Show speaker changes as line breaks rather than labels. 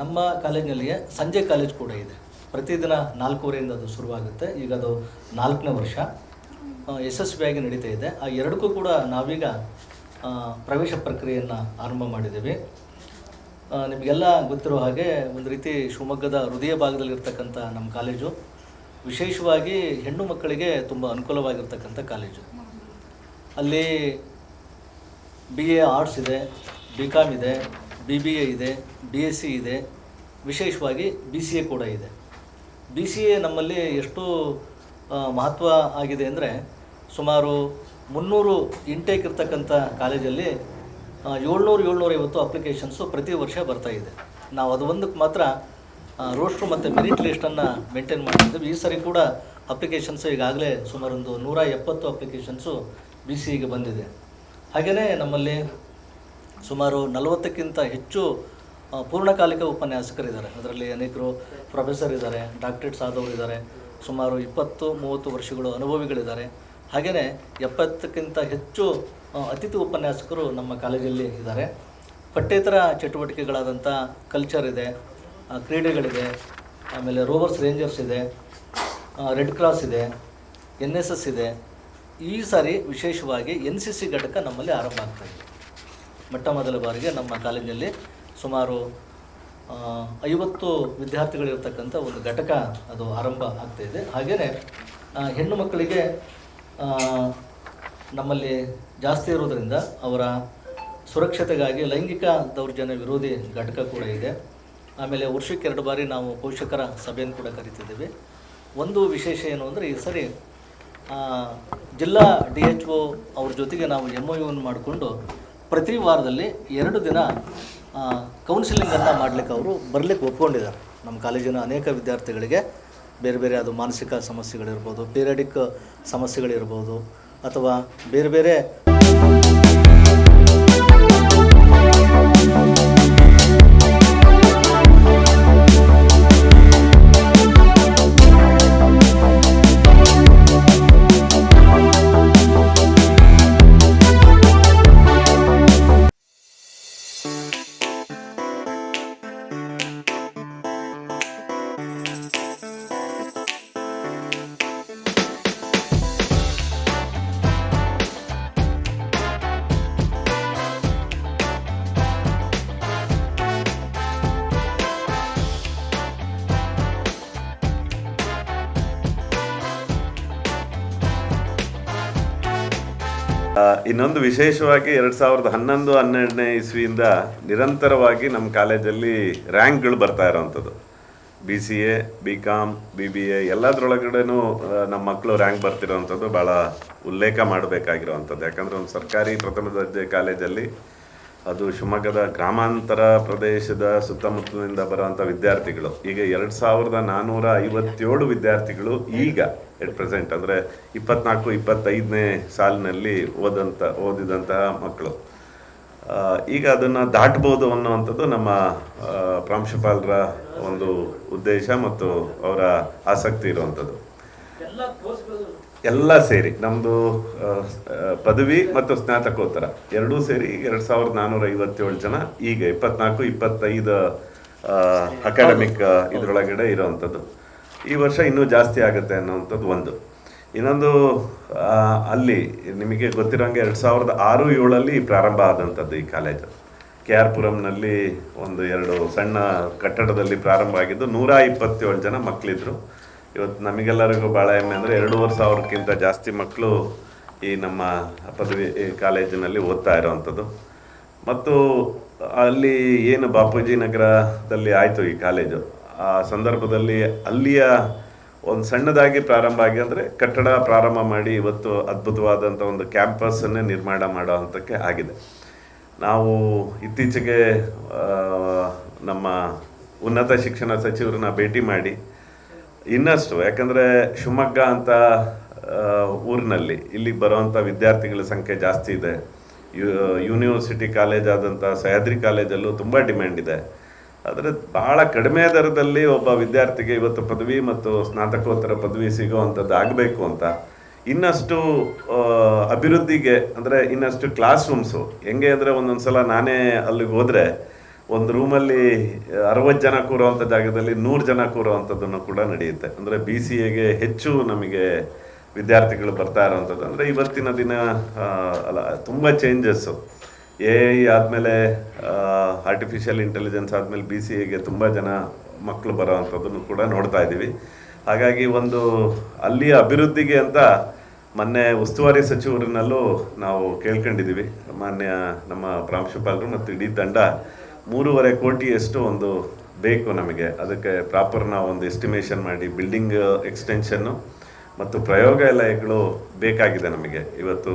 ನಮ್ಮ ಕಾಲೇಜಿನಲ್ಲಿಯೇ ಸಂಜೆ ಕಾಲೇಜ್ ಕೂಡ ಇದೆ. ಪ್ರತಿದಿನ ನಾಲ್ಕೂವರೆಯಿಂದ ಅದು ಶುರುವಾಗುತ್ತೆ. ಈಗ ಅದು ನಾಲ್ಕನೇ ವರ್ಷ. ಯಶಸ್ವಿಯಾಗಿ ನಡೀತಾ ಇದೆ. ಆ ಎರಡಕ್ಕೂ ಕೂಡ ನಾವೀಗ ಪ್ರವೇಶ ಪ್ರಕ್ರಿಯೆಯನ್ನು ಆರಂಭ ಮಾಡಿದ್ದೀವಿ. ನಿಮಗೆಲ್ಲ ಗೊತ್ತಿರೋ ಹಾಗೆ ಒಂದು ರೀತಿ ಶಿವಮೊಗ್ಗದ ಹೃದಯ ಭಾಗದಲ್ಲಿರ್ತಕ್ಕಂಥ ನಮ್ಮ ಕಾಲೇಜು, ವಿಶೇಷವಾಗಿ ಹೆಣ್ಣು ಮಕ್ಕಳಿಗೆ ತುಂಬ ಅನುಕೂಲವಾಗಿರ್ತಕ್ಕಂಥ ಕಾಲೇಜು. ಅಲ್ಲಿ ಬಿ ಎ ಆರ್ಟ್ಸ್ ಇದೆ ಬಿ ಕಾಮ್ ಇದೆ ಬಿ ಬಿ ಎ ಇದೆ ಬಿ ಎಸ್ ಸಿ ಇದೆ, ವಿಶೇಷವಾಗಿ ಬಿ ಸಿ ಎ ಕೂಡ ಇದೆ. ಬಿ ಸಿ ಎ ನಮ್ಮಲ್ಲಿ ಎಷ್ಟು ಮಹತ್ವ ಆಗಿದೆ ಅಂದರೆ ಸುಮಾರು ಮುನ್ನೂರು ಇಂಟೇಕ್ ಇರ್ತಕ್ಕಂಥ ಕಾಲೇಜಲ್ಲಿ ಏಳ್ನೂರು, ಏಳ್ನೂರೈವತ್ತು ಅಪ್ಲಿಕೇಶನ್ಸು ಪ್ರತಿ ವರ್ಷ ಬರ್ತಾ ಇದೆ. ನಾವು ಅದು ಒಂದಕ್ಕೆ ಮಾತ್ರ ರೋಸ್ಟ್ರು ಮತ್ತು ಮೆರಿಟ್ ಲಿಸ್ಟನ್ನು ಮೇಂಟೈನ್ ಮಾಡ್ತಿದ್ದೀವಿ. ಈ ಸರಿ ಕೂಡ ಅಪ್ಲಿಕೇಶನ್ಸು ಈಗಾಗಲೇ ಸುಮಾರು ಒಂದು ನೂರ ಎಪ್ಪತ್ತು ಅಪ್ಲಿಕೇಶನ್ಸು ಬಿ ಸಿ ಗೆ ಬಂದಿದೆ. ಹಾಗೆಯೇ ನಮ್ಮಲ್ಲಿ ಸುಮಾರು ನಲವತ್ತಕ್ಕಿಂತ ಹೆಚ್ಚು ಪೂರ್ಣಕಾಲಿಕ ಉಪನ್ಯಾಸಕರಿದ್ದಾರೆ. ಅದರಲ್ಲಿ ಅನೇಕರು ಪ್ರೊಫೆಸರ್ ಇದ್ದಾರೆ ಡಾಕ್ಟ್ರೇಟ್ಸ್ ಆದವರು ಇದ್ದಾರೆ, ಸುಮಾರು ಇಪ್ಪತ್ತು, ಮೂವತ್ತು ವರ್ಷಗಳು ಅನುಭವಿಗಳಿದ್ದಾರೆ. ಹಾಗೆಯೇ ಎಪ್ಪತ್ತಕ್ಕಿಂತ ಹೆಚ್ಚು ಅತಿಥಿ ಉಪನ್ಯಾಸಕರು ನಮ್ಮ ಕಾಲೇಜಲ್ಲಿ ಇದ್ದಾರೆ. ಪಠ್ಯೇತರ ಚಟುವಟಿಕೆಗಳಾದಂಥ ಕಲ್ಚರ್ ಇದೆ ಕ್ರೀಡೆಗಳಿದೆ, ಆಮೇಲೆ ರೋವರ್ಸ್ ರೇಂಜರ್ಸ್ ಇದೆ ರೆಡ್ ಕ್ರಾಸ್ ಇದೆ ಎನ್ ಎಸ್ ಎಸ್ ಇದೆ. ಈ ಸಾರಿ ವಿಶೇಷವಾಗಿ ಎನ್ ಸಿ ಸಿ ಘಟಕ ನಮ್ಮಲ್ಲಿ ಆರಂಭ ಆಗ್ತಾಯಿದೆ ಮೊಟ್ಟ ಮೊದಲ ಬಾರಿಗೆ ನಮ್ಮ ಕಾಲೇಜಿನಲ್ಲಿ ಸುಮಾರು ಐವತ್ತು ವಿದ್ಯಾರ್ಥಿಗಳಿರ್ತಕ್ಕಂಥ ಒಂದು ಘಟಕ ಅದು ಆರಂಭ ಆಗ್ತಾ ಇದೆ. ಹಾಗೆಯೇ ಹೆಣ್ಣು ಮಕ್ಕಳಿಗೆ ನಮ್ಮಲ್ಲಿ ಜಾಸ್ತಿ ಇರೋದರಿಂದ ಅವರ ಸುರಕ್ಷತೆಗಾಗಿ ಲೈಂಗಿಕ ದೌರ್ಜನ್ಯ ವಿರೋಧಿ ಘಟಕ ಕೂಡ ಇದೆ. ಆಮೇಲೆ ವರ್ಷಕ್ಕೆ ಎರಡು ಬಾರಿ ನಾವು ಪೋಷಕರ ಸಭೆಯನ್ನು ಕೂಡ ಕರಿತಿದ್ದೀವಿ. ಒಂದು ವಿಶೇಷ ಏನು ಅಂದರೆ, ಈ ಸರಿ ಜಿಲ್ಲಾ ಡಿ ಎಚ್ ಒ ಅವ್ರ ಜೊತೆಗೆ ನಾವು ಎಂ ಒ ಯುವನ್ನು ಮಾಡಿಕೊಂಡು ಪ್ರತಿ ವಾರದಲ್ಲಿ ಎರಡು ದಿನ ಕೌನ್ಸಿಲಿಂಗನ್ನು ಮಾಡಲಿಕ್ಕೆ ಅವರು ಬರಲಿಕ್ಕೆ ಒಪ್ಕೊಂಡಿದ್ದಾರೆ. ನಮ್ಮ ಕಾಲೇಜಿನ ಅನೇಕ ವಿದ್ಯಾರ್ಥಿಗಳಿಗೆ ಬೇರೆ ಬೇರೆ ಅದು ಮಾನಸಿಕ ಸಮಸ್ಯೆಗಳಿರ್ಬೋದು, ಪೀರಿಯಡಿಕ್ ಸಮಸ್ಯೆಗಳಿರ್ಬೋದು, ಅಥವಾ ಬೇರೆ ಬೇರೆ
ಇನ್ನೊಂದು ವಿಶೇಷವಾಗಿ ಎರಡು ಸಾವಿರದ ಹನ್ನೊಂದು, ಹನ್ನೆರಡನೇ ಇಸ್ವಿಯಿಂದ ನಿರಂತರವಾಗಿ ನಮ್ಮ ಕಾಲೇಜಲ್ಲಿ ರ್ಯಾಂಕ್ಗಳು ಬರ್ತಾ ಇರೋವಂಥದ್ದು B C A B com B B A ಎಲ್ಲದರೊಳಗಡೆನೂ ನಮ್ಮ ಮಕ್ಕಳು ರ್ಯಾಂಕ್ ಬರ್ತಿರೋವಂಥದ್ದು ಭಾಳ ಉಲ್ಲೇಖ ಮಾಡಬೇಕಾಗಿರೋವಂಥದ್ದು ಯಾಕಂದರೆ ಒಂದು ಸರ್ಕಾರಿ ಪ್ರಥಮ ದರ್ಜೆ ಕಾಲೇಜಲ್ಲಿ ಅದು ಶಿವಮೊಗ್ಗದ ಗ್ರಾಮಾಂತರ ಪ್ರದೇಶದ ಸುತ್ತಮುತ್ತಲಿನಿಂದ ಬರುವಂಥ ವಿದ್ಯಾರ್ಥಿಗಳು. ಈಗ ಎರಡು ಸಾವಿರದ ನಾನ್ನೂರ ಐವತ್ತೇಳು ವಿದ್ಯಾರ್ಥಿಗಳು ಈಗ ಎಟ್ ಪ್ರೆಸೆಂಟ್ ಅಂದರೆ ಇಪ್ಪತ್ನಾಲ್ಕು, ಇಪ್ಪತ್ತೈದನೇ ಸಾಲಿನಲ್ಲಿ ಓದಂಥ ಓದಿದಂತಹ ಮಕ್ಕಳು. ಈಗ ಅದನ್ನು ದಾಟ್ಬೋದು ಅನ್ನುವಂಥದ್ದು ನಮ್ಮ ಪ್ರಾಂಶುಪಾಲರ ಒಂದು ಉದ್ದೇಶ ಮತ್ತು ಅವರ ಆಸಕ್ತಿ ಇರುವಂಥದ್ದು. ಎಲ್ಲ ಸೇರಿ ನಮ್ಮದು ಪದವಿ ಮತ್ತು ಸ್ನಾತಕೋತ್ತರ. ಎರಡೂ ಸೇರಿ ಎರಡು ಸಾವಿರದ ನಾನ್ನೂರ ಐವತ್ತೇಳು ಜನ, ಈಗ ಇಪ್ಪತ್ನಾಲ್ಕು, ಇಪ್ಪತ್ತೈದು ಅಕಾಡೆಮಿಕ್ ಇದರೊಳಗಡೆ ಇರೋವಂಥದ್ದು. ಈ ವರ್ಷ ಇನ್ನೂ ಜಾಸ್ತಿ ಆಗುತ್ತೆ ಅನ್ನೋವಂಥದ್ದು ಒಂದು. ಇನ್ನೊಂದು ಅಲ್ಲಿ ನಿಮಗೆ ಗೊತ್ತಿರೋಂಗೆ ಎರಡು ಸಾವಿರದ ಆರು, ಏಳಲ್ಲಿ ಪ್ರಾರಂಭ ಆದಂಥದ್ದು ಈ ಕಾಲೇಜು. ಕೆ ಆರ್ ಪುರಂನಲ್ಲಿ ಒಂದು ಎರಡು ಸಣ್ಣ ಕಟ್ಟಡದಲ್ಲಿ ಪ್ರಾರಂಭ ಆಗಿದ್ದು ನೂರ ಇಪ್ಪತ್ತೇಳು ಜನ ಮಕ್ಕಳಿದ್ರು ಇವತ್ತು ನಮಗೆಲ್ಲರಿಗೂ ಭಾಳ ಹೆಮ್ಮೆ ಅಂದರೆ ಎರಡೂವರೆ ಸಾವಿರಕ್ಕಿಂತ ಜಾಸ್ತಿ ಮಕ್ಕಳು ಈ ನಮ್ಮ ಪದವಿ ಕಾಲೇಜಿನಲ್ಲಿ ಓದ್ತಾ ಇರೋವಂಥದ್ದು. ಮತ್ತು ಅಲ್ಲಿ ಏನು ಬಾಪೂಜಿ ನಗರದಲ್ಲಿ ಆಯಿತು ಈ ಕಾಲೇಜು? ಆ ಸಂದರ್ಭದಲ್ಲಿ ಅಲ್ಲಿಯ ಒಂದು ಸಣ್ಣದಾಗಿ ಪ್ರಾರಂಭ ಆಗಿ ಅಂದರೆ ಕಟ್ಟಡ ಪ್ರಾರಂಭ ಮಾಡಿ ಇವತ್ತು ಅದ್ಭುತವಾದಂಥ ಒಂದು ಕ್ಯಾಂಪಸ್ಸನ್ನೇ ನಿರ್ಮಾಣ ಮಾಡೋ ಹಂತಕ್ಕೆ ಆಗಿದೆ. ನಾವು ಇತ್ತೀಚೆಗೆ ನಮ್ಮ ಉನ್ನತ ಶಿಕ್ಷಣ ಸಚಿವರನ್ನ ಭೇಟಿ ಮಾಡಿ ಇನ್ನಷ್ಟು, ಯಾಕಂದರೆ ಶಿವಮೊಗ್ಗ ಅಂತ ಊರಿನಲ್ಲಿ ಇಲ್ಲಿಗೆ ಬರುವಂಥ ವಿದ್ಯಾರ್ಥಿಗಳ ಸಂಖ್ಯೆ ಜಾಸ್ತಿ ಇದೆ. ಯೂನಿವರ್ಸಿಟಿ ಕಾಲೇಜ್ ಆದಂಥ ಸಹ್ಯಾದ್ರಿ ಕಾಲೇಜಲ್ಲೂ ತುಂಬ ಡಿಮ್ಯಾಂಡ್ ಇದೆ. ಆದರೆ ಬಹಳ ಕಡಿಮೆ ದರದಲ್ಲಿ ಒಬ್ಬ ವಿದ್ಯಾರ್ಥಿಗೆ ಇವತ್ತು ಪದವಿ ಮತ್ತು ಸ್ನಾತಕೋತ್ತರ ಪದವಿ ಸಿಗುವಂಥದ್ದು ಆಗಬೇಕು ಅಂತ. ಇನ್ನಷ್ಟು ಅಭಿವೃದ್ಧಿಗೆ, ಅಂದರೆ ಇನ್ನಷ್ಟು ಕ್ಲಾಸ್ ರೂಮ್ಸು ಹೆಂಗೆ ಅಂದರೆ ಒಂದೊಂದು ಸಲ ನಾನೇ ಅಲ್ಲಿಗೆ ಹೋದರೆ ಒಂದು ರೂಮಲ್ಲಿ ಅರವತ್ತು ಜನ ಕೂರುವಂಥ ಜಾಗದಲ್ಲಿ ನೂರು ಜನ ಕೂರುವಂಥದ್ದನ್ನು ಕೂಡ ನಡೆಯುತ್ತೆ. ಅಂದರೆ ಬಿ ಸಿ ಎಗೆ ಹೆಚ್ಚು ನಮಗೆ ವಿದ್ಯಾರ್ಥಿಗಳು ಬರ್ತಾ ಇರೋವಂಥದ್ದು ಅಂದರೆ ಇವತ್ತಿನ ದಿನ ಅಲ್ಲ, ತುಂಬ ಚೇಂಜಸ್ಸು ಎ ಐ ಆದಮೇಲೆ ಆರ್ಟಿಫಿಷಿಯಲ್ ಇಂಟೆಲಿಜೆನ್ಸ್ ಆದಮೇಲೆ ಬಿ ಸಿ ಎಗೆ ತುಂಬ ಜನ ಮಕ್ಕಳು ಬರೋ ಅಂಥದ್ದನ್ನು ಕೂಡ ನೋಡ್ತಾ ಇದ್ದೀವಿ. ಹಾಗಾಗಿ ಒಂದು ಅಲ್ಲಿಯ ಅಭಿವೃದ್ಧಿಗೆ ಅಂತ ಮೊನ್ನೆ ಉಸ್ತುವಾರಿ ಸಚಿವರನ್ನಲ್ಲೂ ನಾವು ಕೇಳ್ಕೊಂಡಿದ್ದೀವಿ. ಮಾನ್ಯ ನಮ್ಮ ಪ್ರಾಂಶುಪಾಲರು ಮತ್ತು ಇಡೀ ತಂಡ ಮೂರುವರೆ ಕೋಟಿಯಷ್ಟು ಒಂದು ಬೇಕು ನಮಗೆ. ಅದಕ್ಕೆ ಪ್ರಾಪರ್ ನಾವು ಒಂದು ಎಸ್ಟಿಮೇಷನ್ ಮಾಡಿ ಬಿಲ್ಡಿಂಗ್ ಎಕ್ಸ್ಟೆನ್ಷನ್ನು ಮತ್ತು ಪ್ರಯೋಗಾಲಯಗಳು ಬೇಕಾಗಿದೆ ನಮಗೆ. ಇವತ್ತು